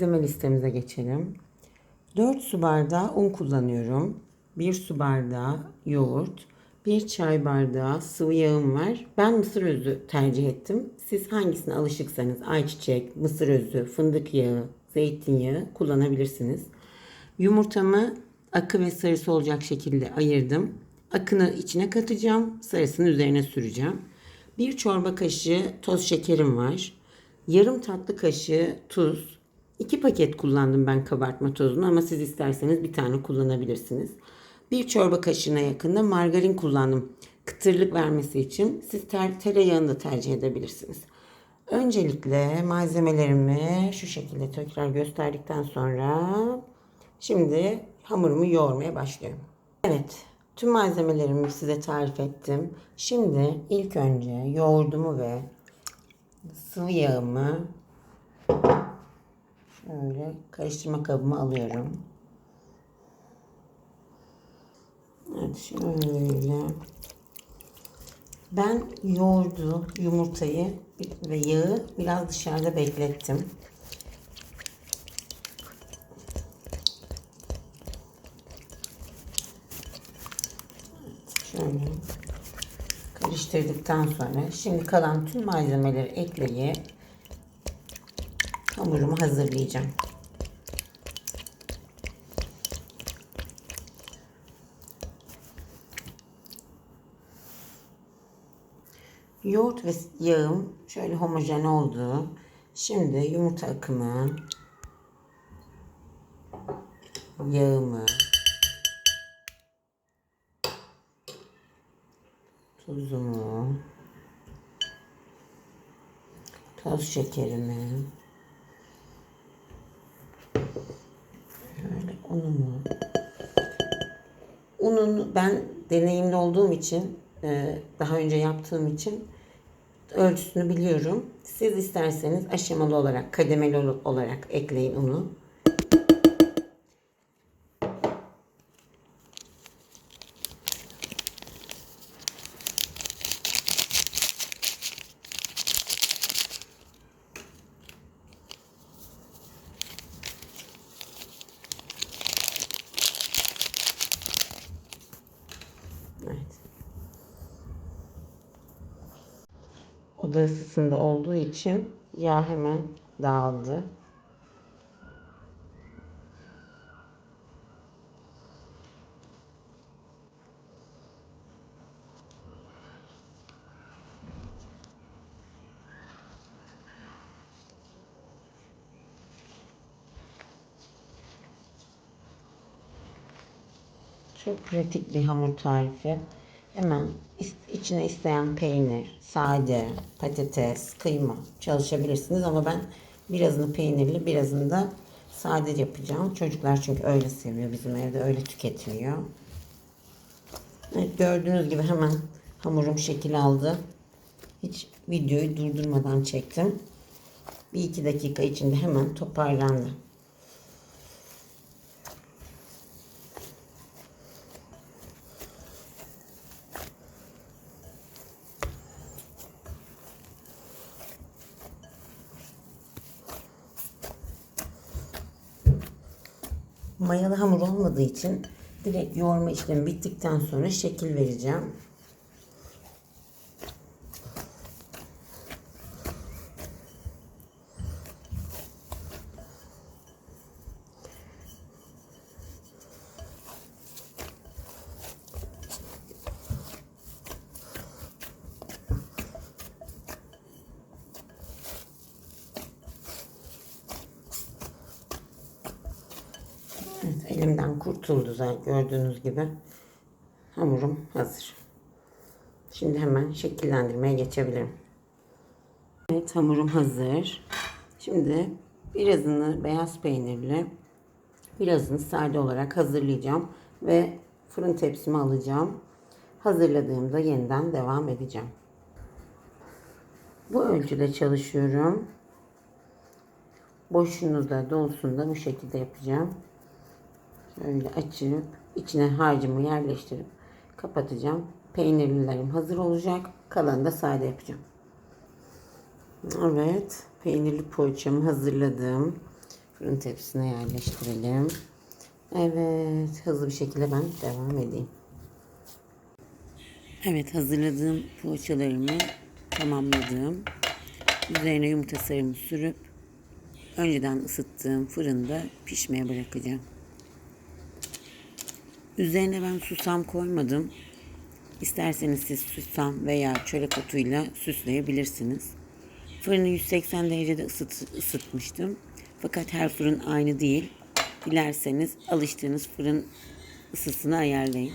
Malzeme listemize geçelim. 4 su bardağı un kullanıyorum. 1 su bardağı yoğurt. 1 çay bardağı sıvı yağım var. Ben mısır özü tercih ettim. Siz hangisine alışıksanız ayçiçek, mısır özü, fındık yağı, zeytinyağı kullanabilirsiniz. Yumurtamı akı ve sarısı olacak şekilde ayırdım. Akını içine katacağım. Sarısını üzerine süreceğim. Bir çorba kaşığı toz şekerim var. Yarım tatlı kaşığı tuz. İki paket kullandım ben kabartma tozunu ama siz isterseniz bir tane kullanabilirsiniz. Bir çorba kaşığına yakında margarin kullandım. Kıtırlık vermesi için siz ter, tereyağını da tercih edebilirsiniz. Öncelikle malzemelerimi şu şekilde tekrar gösterdikten sonra şimdi hamurumu yoğurmaya başlıyorum. Evet, tüm malzemelerimi size tarif ettim. Şimdi ilk önce yoğurdumu ve sıvı yağımı şöyle karıştırma kabıma alıyorum. Evet şöyle. Ben yoğurdu, yumurtayı ve yağı biraz dışarıda beklettim. Şöyle karıştırdıktan sonra şimdi kalan tüm malzemeleri ekleyip hamurumu hazırlayacağım. Yoğurt ve yağım şöyle homojen oldu. Şimdi yumurta akımı, yağımı, tuzumu, toz şekerimi, şöyle unumu. Unun ben deneyimli olduğum için, e, daha önce yaptığım için ölçüsünü biliyorum. Siz isterseniz aşamalı olarak, kademeli olarak ekleyin unu. Evet. Oda ısısında olduğu için yağ hemen dağıldı. Çok pratik bir hamur tarifi. Hemen içine isteyen peynir, sade, patates, kıyma çalışabilirsiniz ama ben birazını peynirli, birazını da sade yapacağım. Çocuklar çünkü öyle seviyor. Bizim evde öyle tüketiliyor. Evet, gördüğünüz gibi hemen hamurum şekil aldı. Hiç videoyu durdurmadan çektim. Bir iki dakika içinde hemen toparlandı. Mayalı hamur olmadığı için direkt yoğurma işlemi bittikten sonra şekil vereceğim. Evet, elimden kurtuldu zaten gördüğünüz gibi. Hamurum hazır. Şimdi hemen şekillendirmeye geçebilirim. Evet hamurum hazır. Şimdi birazını beyaz peynirli, birazını sade olarak hazırlayacağım ve fırın tepsime alacağım. Hazırladığımda yeniden devam edeceğim. Bu ölçüde çalışıyorum. Boşluğunu da dolsunu da bu şekilde yapacağım. Şöyle açıp içine harcımı yerleştirip kapatacağım. Peynirlilerim hazır olacak. Kalanı da sade yapacağım. Evet. Peynirli poğaçamı hazırladım. Fırın tepsisine yerleştirelim. Evet, hızlı bir şekilde ben devam edeyim. Evet, hazırladığım poğaçalarımı tamamladım. Üzerine yumurta sarımı sürüp önceden ısıttığım fırında pişmeye bırakacağım. Üzerine ben susam koymadım. İsterseniz siz susam veya çörek otuyla süsleyebilirsiniz. Fırını 180 derecede ısıt, ısıtmıştım. Fakat her fırın aynı değil. Dilerseniz alıştığınız fırın ısısını ayarlayın.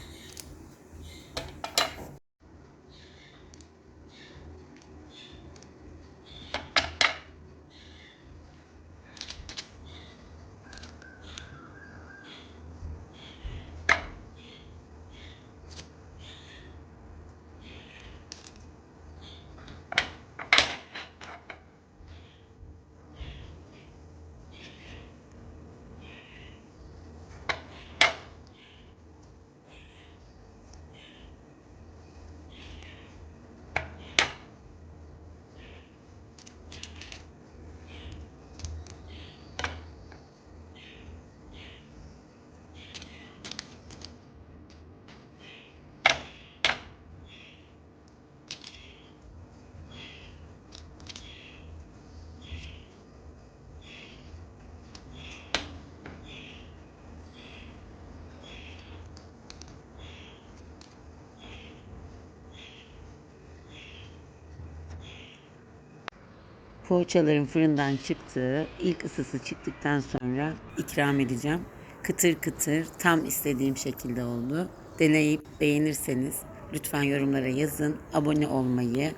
Poğaçaların fırından çıktığı, ilk ısısı çıktıktan sonra ikram edeceğim. Kıtır kıtır, tam istediğim şekilde oldu. Deneyip beğenirseniz lütfen yorumlara yazın. Abone olmayı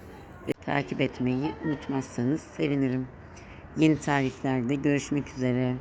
ve takip etmeyi unutmazsanız sevinirim. Yeni tariflerde görüşmek üzere.